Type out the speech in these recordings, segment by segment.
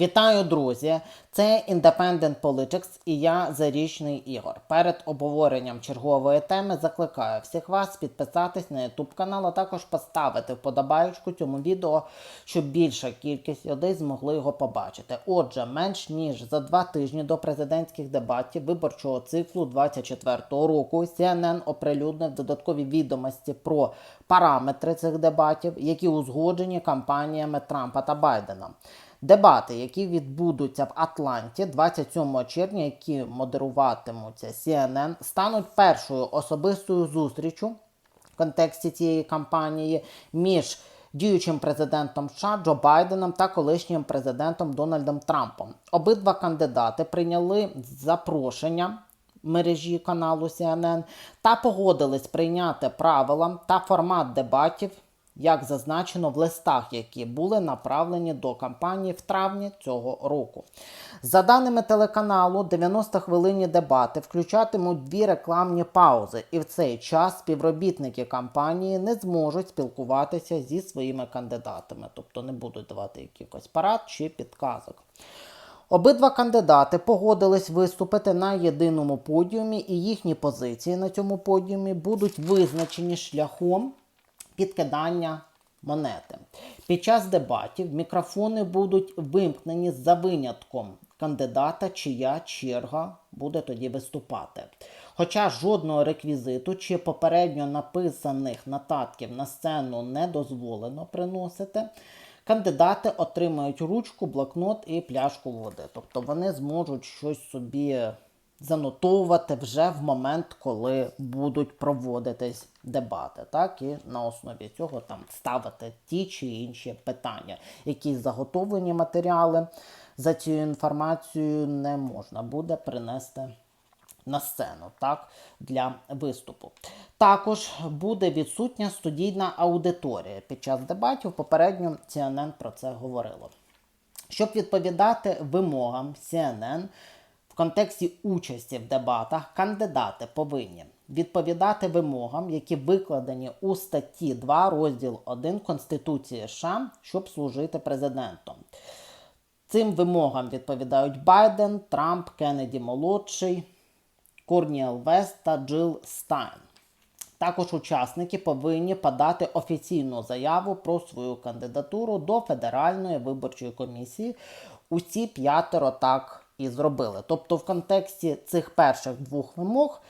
Вітаю, друзі! Це Independent Politics і я Зарічний Ігор. Перед обговоренням чергової теми закликаю всіх вас підписатись на YouTube канал, а також поставити вподобаючку цьому відео, щоб більша кількість людей змогли його побачити. Отже, менш ніж за два тижні до президентських дебатів виборчого циклу 24-го року CNN оприлюднив додаткові відомості про параметри цих дебатів, які узгоджені кампаніями Трампа та Байдена. Дебати, які відбудуться в Атланті 27 червня, які модеруватимуться CNN, стануть першою особистою зустрічю в контексті цієї кампанії між діючим президентом США Джо Байденом та колишнім президентом Дональдом Трампом. Обидва кандидати прийняли запрошення мережі каналу CNN та погодились прийняти правила та формат дебатів як зазначено в листах, які були направлені до кампанії в травні цього року. За даними телеканалу, 90 хвилинні дебати включатимуть дві рекламні паузи, і в цей час співробітники кампанії не зможуть спілкуватися зі своїми кандидатами, тобто не будуть давати якихось парад чи підказок. Обидва кандидати погодились виступити на єдиному подіумі, і їхні позиції на цьому подіумі будуть визначені шляхом підкидання монети. Під час дебатів мікрофони будуть вимкнені за винятком кандидата, чия черга буде тоді виступати. Хоча жодного реквізиту чи попередньо написаних нотатків на сцену не дозволено приносити, кандидати отримають ручку, блокнот і пляшку води. Тобто вони зможуть щось собі занотовувати вже в момент, коли будуть проводитись дебати, так і на основі цього там ставити ті чи інші питання. Якісь заготовлені матеріали за цю інформацію не можна буде принести. На сцену так, для виступу. Також буде відсутня студійна аудиторія. Під час дебатів попередньо CNN про це говорило. Щоб відповідати вимогам CNN, контексті участі в дебатах кандидати повинні відповідати вимогам, які викладені у статті 2 розділ 1 Конституції США, щоб служити президентом. Цим вимогам відповідають Байден, Трамп, Кеннеді Молодший, Корніел Вест та Джил Стайн. Також учасники повинні подати офіційну заяву про свою кандидатуру до Федеральної виборчої комісії. Усі п'ятеро так і зробили. Тобто, в контексті цих перших двох вимог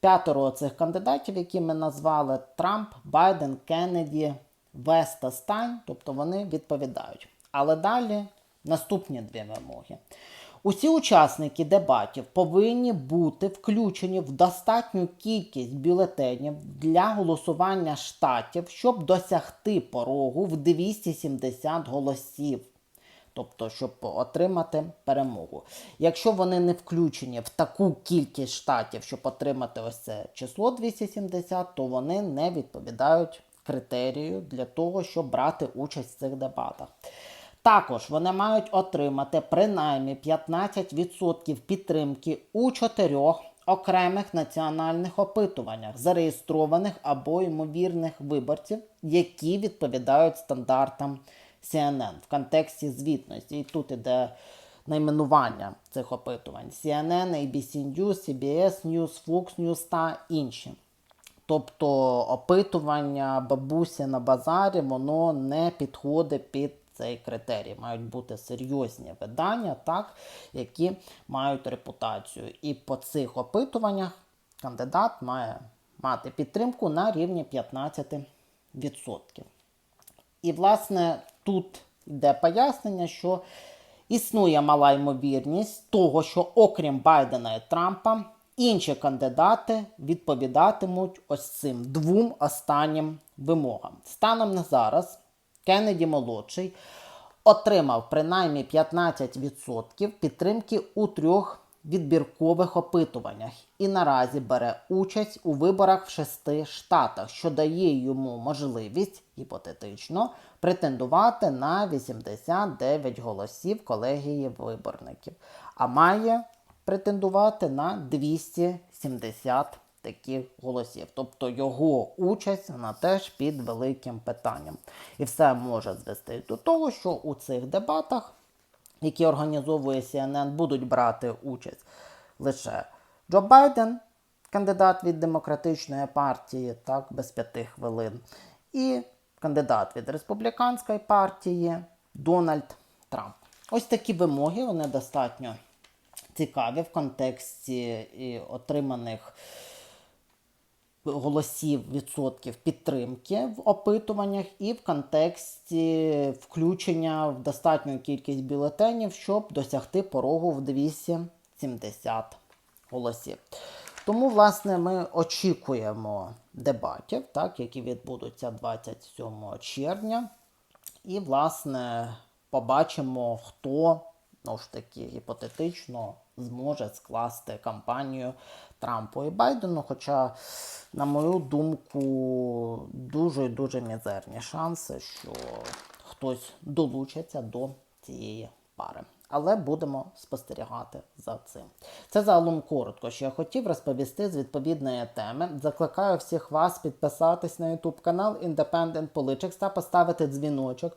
п'ятеро цих кандидатів, які ми назвали Трамп, Байден, Кеннеді, Вест та Стайн, тобто вони відповідають. Але далі наступні дві вимоги. Усі учасники дебатів повинні бути включені в достатню кількість бюлетенів для голосування штатів, щоб досягти порогу в 270 голосів тобто, щоб отримати перемогу. Якщо вони не включені в таку кількість штатів, щоб отримати ось це число 270, то вони не відповідають критерію для того, щоб брати участь в цих дебатах. Також вони мають отримати принаймні 15% підтримки у чотирьох окремих національних опитуваннях, зареєстрованих або ймовірних виборців, які відповідають стандартам CNN в контексті звітності. І тут іде найменування цих опитувань: CNN, ABC News, CBS News, Fox News та інші. Тобто опитування бабусі на базарі, воно не підходить під цей критерій. Мають бути серйозні видання, так, які мають репутацію. І по цих опитуваннях кандидат має мати підтримку на рівні 15%. І, власне, тут йде пояснення, що існує мала ймовірність того, що, окрім Байдена і Трампа, інші кандидати відповідатимуть ось цим двом останнім вимогам. Станом на зараз Кеннеді молодший отримав принаймні 15% підтримки у трьох відбіркових опитуваннях і наразі бере участь у виборах в шести штатах, що дає йому можливість гіпотетично претендувати на 89 голосів колегії виборників, а має претендувати на 270 таких голосів. Тобто його участь вона теж під великим питанням. І все може звести до того, що у цих дебатах які організовує CNN, будуть брати участь лише Джо Байден, кандидат від демократичної партії, так, без п'яти хвилин, і кандидат від республіканської партії Дональд Трамп. Ось такі вимоги, вони достатньо цікаві в контексті і отриманих голосів відсотків підтримки в опитуваннях і в контексті включення в достатню кількість бюлетенів, щоб досягти порогу в 270 голосів. Тому, власне, ми очікуємо дебатів, так, які відбудуться 27 червня. І, власне, побачимо, хто ну ж таки гіпотетично зможе скласти кампанію Трампу і Байдену. Хоча, на мою думку, дуже дуже мізерні шанси, що хтось долучиться до цієї пари. Але будемо спостерігати за цим. Це загалом коротко, що я хотів розповісти з відповідної теми. Закликаю всіх вас підписатись на YouTube канал Independent Politics та поставити дзвіночок